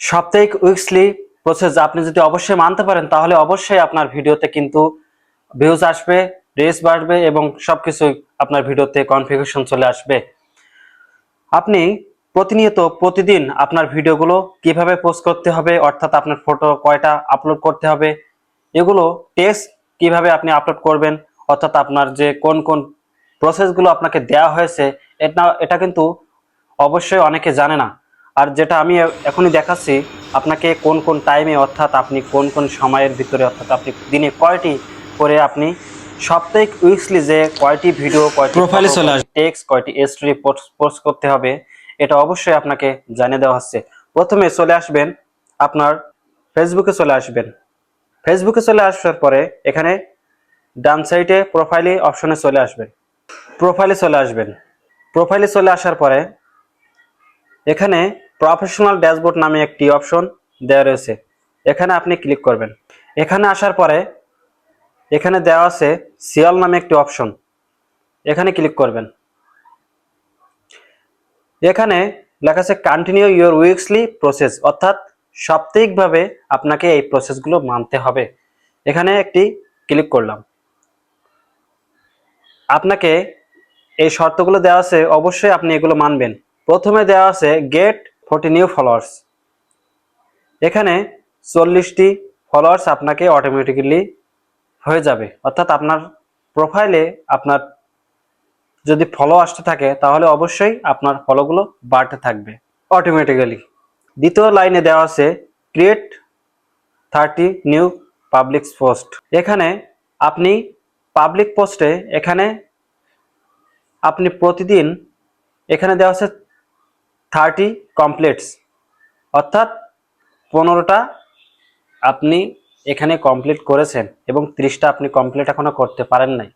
সাপ্তাহিক উইকসলি প্রসেস আপনি যদি অবশ্যই মানতে পারেন, তাহলে অবশ্যই আপনার ভিডিওতে কিন্তু ভিউজ আসবে রেস বাড়বে এবং সবকিছু আপনার ভিডিওতে কনফিগারেশন চলে আসবে। আপনি প্রতিনিয়ত প্রতিদিন আপনার ভিডিওগুলো কীভাবে পোস্ট করতে হবে, অর্থাৎ আপনার ফটো কয়টা আপলোড করতে হবে, এগুলো টেস্ট কীভাবে আপনি আপলোড করবেন, অর্থাৎ আপনার যে কোন কোন প্রসেসগুলো আপনাকে দেওয়া হয়েছে, এটা এটা কিন্তু অবশ্যই অনেকে জানে না। আর যেটা আমি এখনই দেখাচ্ছি আপনাকে কোন কোন টাইমে অর্থাৎ আপনি কোন কোন সময়ের ভিতরে অর্থাৎ আপনি দিনে কয়টি করে আপনি সাপ্তাহিক উইকসলি যে কয়টি ভিডিও কয়টি প্রোফাইলে চলে আসবে। টেক্সট কয়টি স্টোরি পোস্ট করতে হবে এটা অবশ্যই আপনাকে জানিয়ে দেওয়া হচ্ছে। প্রথমে চলে আসবেন আপনার ফেসবুকে চলে আসবেন। ফেসবুকে চলে আসার পরে এখানে ডান সাইডে প্রোফাইলে অপশনে চলে আসবেন। প্রোফাইলে চলে আসবেন। প্রোফাইলে চলে আসার পরে এখানে প্রফেশনাল ড্যাশবোর্ড নামে একটি অপশন দেওয়া রয়েছে। এখানে আপনি ক্লিক করবেন। এখানে আসার পরে এখানে দেওয়া আছে সিয়াল নামে একটি অপশন। এখানে ক্লিক করবেন। এখানে লেখা আছে কন্টিনিউ ইউর উইকসলি প্রসেস অর্থাৎ সাপ্তাহিকভাবে আপনাকে এই প্রসেসগুলো মানতে হবে। এখানে একটি ক্লিক করলাম। আপনাকে এই শর্তগুলো দেওয়া আছে, অবশ্যই আপনি এগুলো মানবেন। প্রথমে দেওয়া আছে গেট ফোর্টি নিউ ফলোয়ার্স এখানে চল্লিশটি ফলোয়ার্স আপনাকে অটোমেটিক্যালি হয়ে যাবে। অর্থাৎ আপনার প্রোফাইলে আপনার যদি ফলো আসতে থাকে, তাহলে অবশ্যই আপনার ফলোগুলো বাড়তে থাকবে অটোমেটিক্যালি দ্বিতীয় লাইনে দেওয়া আছে create thirty new public post এখানে আপনি পাবলিক পোস্টে এখানে আপনি প্রতিদিন এখানে দেওয়া আছে থার্টি কমপ্লিটস। অর্থাৎ পনেরোটা আপনি এখানে কমপ্লিট করেছেন এবং ত্রিশটা আপনি কমপ্লিট এখনও করতে পারেন নাই।